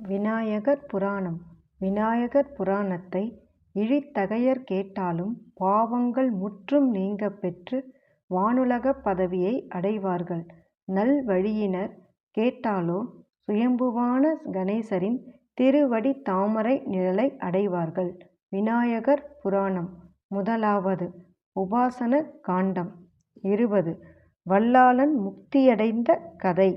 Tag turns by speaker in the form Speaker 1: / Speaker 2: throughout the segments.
Speaker 1: விநாயகர் புராணம் விநாயகர் புராணத்தை இழித்தகையர் கேட்டாலும் பாவங்கள் முற்றும் நீங்கப் பெற்று வானுலகப் பதவியை அடைவார்கள். நல்வழியினர் கேட்டாலோ சுயம்புவான கணேசரின் திருவடி தாமரை நிழலை அடைவார்கள். விநாயகர் புராணம் முதலாவது உபாசன காண்டம் இருபது வல்லாளன் முக்தியடைந்த கதை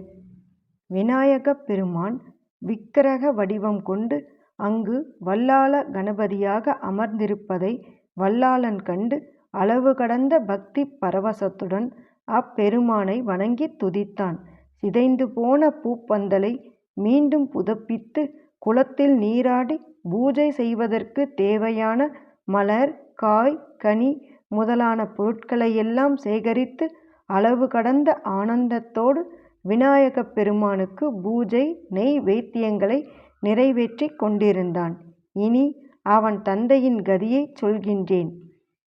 Speaker 1: விநாயகப் பெருமான் விக்கிரக வடிவம் கொண்டு அங்கு வல்லாள கணபதியாக அமர்ந்திருப்பதை வல்லாளன் கண்டு அளவு கடந்த பக்தி பரவசத்துடன் அப்பெருமானை வணங்கித் துதித்தான். சிதைந்து போன பூப்பந்தலை மீண்டும் புதப்பித்து குளத்தில் நீராடி பூஜை செய்வதற்குத் தேவையான மலர் காய் கனி முதலான பொருட்களையெல்லாம் சேகரித்து அளவு கடந்த ஆனந்தத்தோடு விநாயகப் பெருமானுக்கு பூஜை நெய்வேத்தியங்களை நிறைவேற்றிக் கொண்டிருந்தான். இனி அவன் தந்தையின் கதியைச் சொல்கின்றேன்.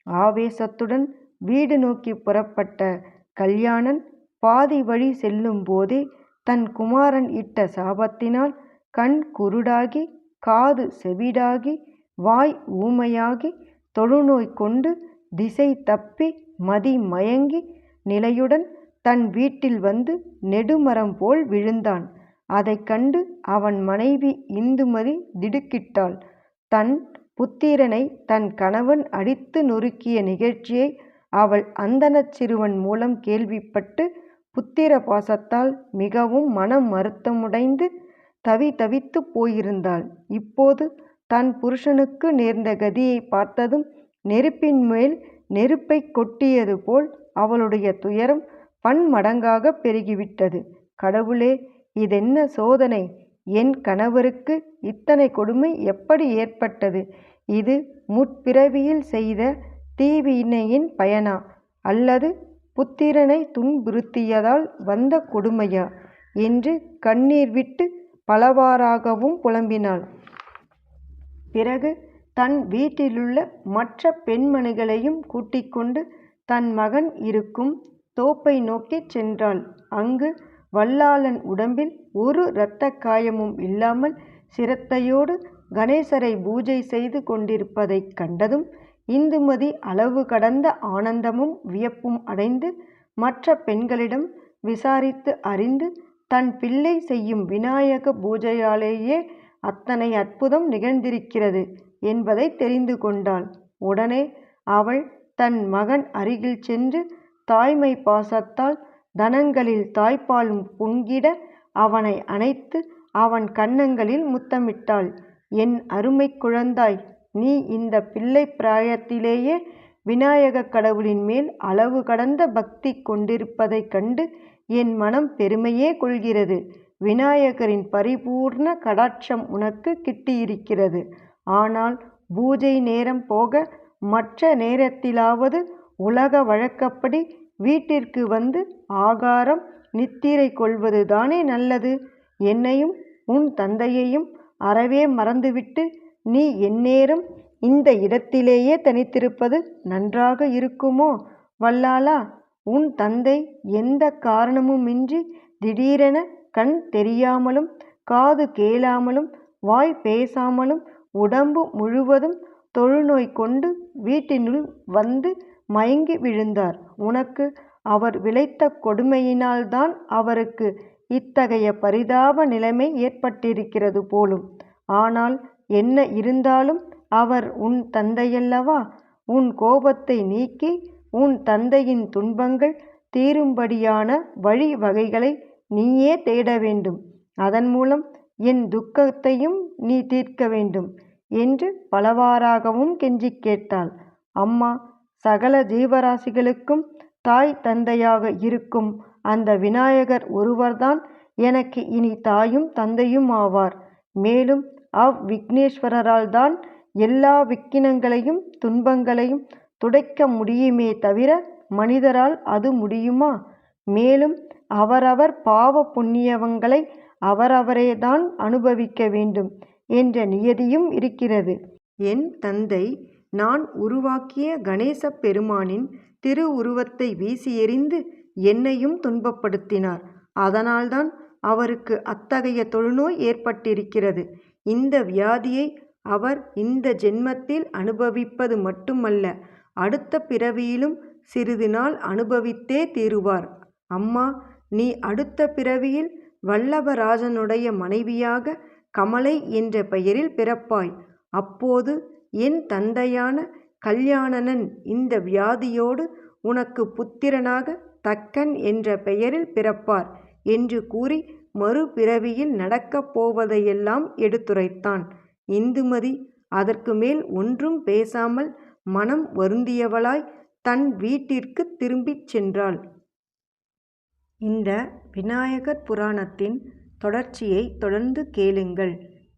Speaker 1: ஆவேசத்துடன் வீடு நோக்கிப் புறப்பட்ட கல்யாணன் பாதி வழி செல்லும் போதே தன் குமாரன் இட்ட சாபத்தினால் கண் குருடாகி காது செவிடாகி வாய் ஊமையாகி தொழுநோய் கொண்டு திசை தப்பி மதி மயங்கி நிலையுடன் தன் வீட்டில் வந்து நெடுமரம் போல் விழுந்தான். அதைக் கண்டு அவன் மனைவி இந்துமதி திடுக்கிட்டாள். தன் புத்திரனை தன் கணவன் அடித்து நொறுக்கிய நிகழ்ச்சியை அவள் அந்தணச் சிறுவன் மூலம் கேள்விப்பட்டு புத்திர பாசத்தால் மிகவும் மனம் வருத்தமுடைந்து தவிதவித்துப் போயிருந்தாள். இப்போது தன் புருஷனுக்கு நேர்ந்த கதியை பார்த்ததும் நெருப்பின் மேல் நெருப்பைக் கொட்டியது போல் அவளுடைய துயரம் பன்மடங்காகப் பெருகிவிட்டது. கடவுளே இதென்ன சோதனை என் கணவருக்கு இத்தனை கொடுமை எப்படி ஏற்பட்டது? இது முற்பிறவியில் செய்த தீவினையின் பயனா? அல்லது புத்திரனை துன்புறுத்தியதால் வந்த கொடுமையா? என்று கண்ணீர் விட்டு பலவாறாகவும் புலம்பினாள். பிறகு தன் வீட்டிலுள்ள மற்ற பெண்மணிகளையும் கூட்டிக்கொண்டு தன் மகன் இருக்கும் தோப்பை நோக்கிச் சென்றாள். அங்கு வல்லாளன் உடம்பில் ஒரு இரத்தக் காயமும் இல்லாமல் சிரத்தையோடு கணேசரை பூஜை செய்து கொண்டிருப்பதைக் கண்டதும் இந்துமதி அளவு கடந்த ஆனந்தமும் வியப்பும் அடைந்து மற்ற பெண்களிடம் விசாரித்து அறிந்து தன் பிள்ளை செய்யும் விநாயக பூஜையாலேயே அத்தனை அற்புதம் நிகழ்ந்திருக்கிறது என்பதைத் தெரிந்து கொண்டாள். உடனே அவள் தன் மகன் அருகில் சென்று தாய்மை பாசத்தால் தனங்களில் தாய்ப்பால் பொங்கிட அவனை அணைத்து அவன் கன்னங்களில் முத்தமிட்டாள். என் அருமைக் குழந்தாய் நீ இந்தப் பிள்ளைப் பிராயத்திலேயே விநாயகக் கடவுளின் மேல் அளவு கடந்த பக்தி கொண்டிருப்பதைக் கண்டு என் மனம் பெருமையே கொள்கிறது. விநாயகரின் பரிபூர்ண கடாட்சம் உனக்குக் கிட்டியிருக்கிறது. ஆனால் பூஜை நேரம் போக மற்ற நேரத்திலாவது உலக வழக்கப்படி வீட்டிற்கு வந்து ஆகாரம் நித்திரை கொள்வது தானே நல்லது. என்னையும் உன் தந்தையையும் அறவே மறந்துவிட்டு நீ எந்நேரம் இந்த இடத்திலேயே தனித்திருப்பது நன்றாக இருக்குமோ? வல்லாலா உன் தந்தை எந்த காரணமுமின்றி திடீரென கண் தெரியாமலும் காது கேளாமலும் வாய் பேசாமலும் உடம்பு முழுவதும் தொழுநோய் கொண்டு வீட்டினுள் வந்து மயங்கி விழுந்தார். உனக்கு அவர் விளைத்த கொடுமையினால்தான் அவருக்கு இத்தகைய பரிதாப நிலைமை ஏற்பட்டிருக்கிறது போலும். ஆனால் என்ன இருந்தாலும் அவர் உன் தந்தையல்லவா? உன் கோபத்தை நீக்கி உன் தந்தையின் துன்பங்கள் தீரும்படியான வழி வகைகளை நீயே தேட வேண்டும். அதன் மூலம் என் துக்கத்தையும் நீ தீர்க்க வேண்டும். என்று பலவாறாகவும் கெஞ்சிக் கேட்டாள். அம்மா சகல ஜீவராசிகளுக்கும் தாய் தந்தையாக இருக்கும் அந்த விநாயகர் ஒருவர்தான் எனக்கு இனி தாயும் தந்தையுமாவார். மேலும் அவ் விக்னேஸ்வரரால்தான் எல்லா விக்கினங்களையும் துன்பங்களையும் துடைக்க முடியுமே தவிர மனிதரால் அது முடியுமா? மேலும் அவரவர் பாவ பொண்ணியவங்களை அவரவரே தான் அனுபவிக்க வேண்டும் என்ற நியதியும் இருக்கிறது. என் தந்தை நான் உருவாக்கிய கணேசப் பெருமானின் திருவுருவத்தை வீசி எறிந்து என்னையும் துன்பப்படுத்தினார். அதனால்தான் அவருக்கு அத்தகைய தொழுநோய் ஏற்பட்டிருக்கிறது. இந்த வியாதியை அவர் இந்த ஜென்மத்தில் அனுபவிப்பது மட்டுமல்ல அடுத்த பிறவியிலும் சிறிது நாள் அனுபவித்தே தீருவார். அம்மா நீ அடுத்த பிறவியில் வல்லவராஜனுடைய மனைவியாக கமலை என்ற பெயரில் பிறப்பாய். அப்போது என் தந்தையான கல்யாணனன் இந்த வியாதியோடு உனக்குப் புத்திரனாக தக்கன் என்ற பெயரில் பிறப்பார் என்று கூறி மறுபிறவியில் நடக்கப் போவதையெல்லாம் எடுத்துரைத்தான். இந்துமதி அதற்கு மேல் ஒன்றும் பேசாமல் மனம் வருந்தியவளாய் தன் வீட்டிற்குத் திரும்பிச் சென்றாள். இந்த விநாயகர் புராணத்தின் தொடர்ச்சியைத் தொடர்ந்து கேளுங்கள்.